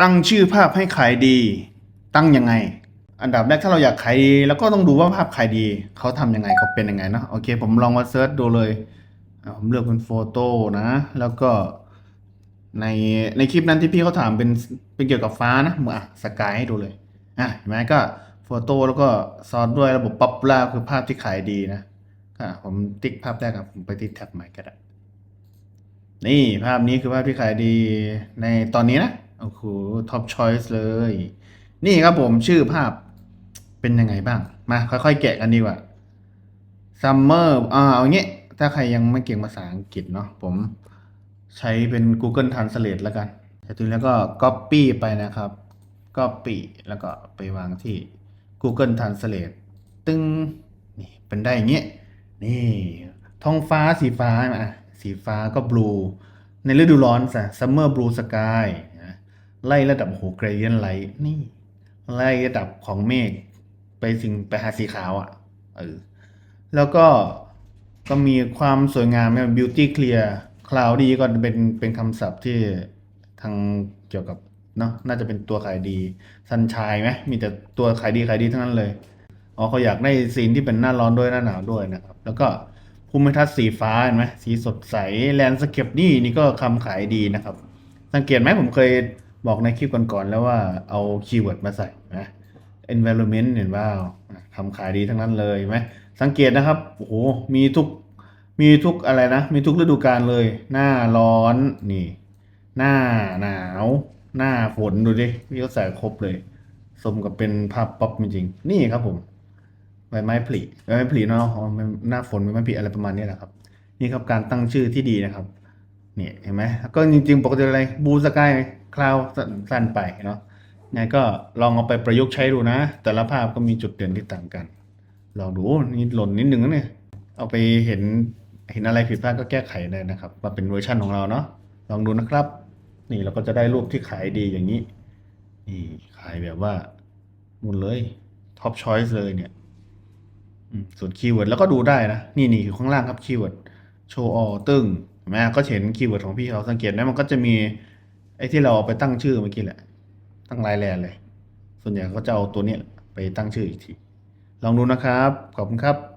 ตั้งชื่อภาพให้ขายดี ตั้งยังไง อันดับแรกถ้าเราอยากขายดีแล้วก็ต้องดูว่าภาพขายดีเขาทำยังไงเขาเป็นยังไงเนาะโอเค ผมลองมาเซิร์ชดูเลยผมเลือกเป็นโฟโต้นะ แล้วก็ในในคลิปนั้นที่พี่เขาถามเป็นเป็นเกี่ยวกับฟ้านะมาสกายให้ดูเลยอะเห็นไหมก็โฟโต้แล้วก็ซอสด้วยระบบป๊อปล่าคือภาพที่ขายดีนะอะผมติ๊กภาพแรกครับผมไปที่แท็บใหม่ก็ได้นี่ภาพนี้คือภาพที่ขายดีในตอนนี้นะ โอ้โหท็อปชอยส์เลย นี่ครับผมชื่อภาพเป็นยังไงบ้าง มาค่อยๆ แกะกันดีกว่า Summer อ่าเอางี้ถ้าใครยังไม่เก่งภาษาอังกฤษเนาะผมใช้เป็น Google Translate แล้วกันแต่ทีแล้วก็ Copy ไปนะครับ Copy แล้วก็ไปวางที่ Google Translate ตึงนี่เป็นได้อย่างเงี้ยนี่ท้องฟ้าสีฟ้าอะสีฟ้าก็บลูในฤดูร้อนสะ summer blue sky นะ ไล่ระดับโห gradient light นี่ ไล่ระดับของเมฆไปสิ่งไปหาสีขาวอะเออแล้วก็ก็มีความสวยงามเนี่ย beauty clear cloudy ก็เป็นเป็นคำศัพท์ที่ทางเกี่ยวกับเนาะน่าจะเป็นตัวขายดี sunshine ไหมมีแต่ตัวขายดีขายดีทั้งนั้นเลยอ๋อเขาอยากได้ซีนที่เป็นหน้าร้อนด้วยหน้าหนาวด้วยนะครับ แล้วก็ภูมิทัศน์สีฟ้าเห็นไหมสีสดใสแลนด์สเคปนี่นี่ก็คำขายดีนะครับ สังเกตไหมผมเคย บอกในคลิปก่อนๆแล้วว่าเอาคีย์เวิร์ดมาใส่นะ environment เห็นว่าคำขายดีทั้งนั้นเลยไหมสังเกตนะครับโอ้โหมีทุกมีทุกอะไรนะ มีทุกฤดูกาลเลย หน้าร้อนนี่ หน้าหนาว หน้าฝนดูดิพี่เขาใส่ครบเลย สมกับเป็นภาพป๊อปจริงๆนี่ครับผมใบไม้ผลิใบไม้ผลิเนาะหน้าฝนใบไม้ผลิอะไรประมาณนี้แหละครับ นี่ครับการตั้งชื่อที่ดีนะครับ เนี่ยเห็นไหมก็จริงๆปกติอะไรบูสกาย คลาวสั้นไปเนาะไงก็ลองเอาไปประยุกต์ใช้ดูนะ แต่ละภาพก็มีจุดเด่นที่ต่างกัน ลองดูนี่หล่นนิดนึงนะเนี่ย เอาไปเห็นเห็นอะไรผิดพลาดก็แก้ไขได้นะครับ มาเป็นเวอร์ชันของเราเนาะ ลองดูนะครับ นี่เราก็จะได้รูปที่ขายดีอย่างนี้ นี่ขายแบบว่าหมดเลยท็อปช้อยส์เลยเนี่ยส่วนคีย์เวิร์ดแล้วก็ดูได้นะ นี่นี่อยู่ข้างล่างครับคีย์เวิร์ดโชว์ออตึงเห็นไหมก็เห็นคีย์เวิร์ดของพี่เขาสังเกตไหมมันก็จะมี ไอ้ที่เราเอาไปตั้งชื่อเมื่อกี้แหละ ตั้งรายแลนเลย ส่วนใหญ่เขาจะเอาตัวเนี้ยไปตั้งชื่ออีกที ลองดูนะครับ ขอบคุณครับ